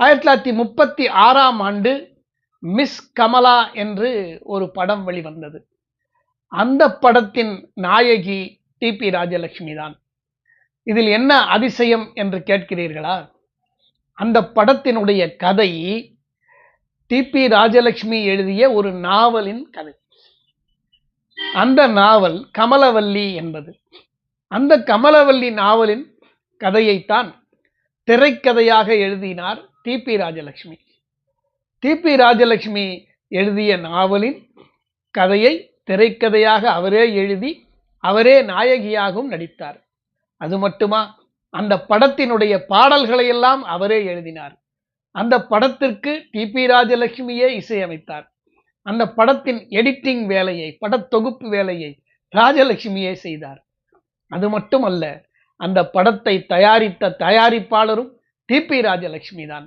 ஆயிரத்தி தொள்ளாயிரத்தி முப்பத்தி ஆறாம் ஆண்டு மிஸ் கமலா என்று ஒரு படம் வெளிவந்தது. அந்த படத்தின் நாயகி டிபி ராஜலட்சுமி தான். இதில் என்ன அதிசயம் என்று கேட்கிறீர்களா? அந்த படத்தினுடைய கதை டிபி ராஜலட்சுமி எழுதிய ஒரு நாவலின் கதை. அந்த நாவல் கமலவல்லி என்பது. அந்த கமலவல்லி நாவலின் கதையைத்தான் திரைக்கதையாக எழுதினார் டிபி ராஜலட்சுமி டிபி ராஜலட்சுமி எழுதிய நாவலின் கதையை திரைக்கதையாக அவரே எழுதி அவரே நாயகியாகவும் நடித்தார். அது மட்டுமா? அந்த படத்தினுடைய பாடல்களை எல்லாம் அவரே எழுதினார். அந்த படத்திற்கு டிபி ராஜலட்சுமியே இசையமைத்தார். அந்த படத்தின் எடிட்டிங் வேலையை படத்தொகுப்பு வேலையை ராஜலட்சுமியே செய்தார். அது மட்டுமல்ல அந்த படத்தை தயாரித்த தயாரிப்பாளரும் டிபி ராஜலட்சுமி தான்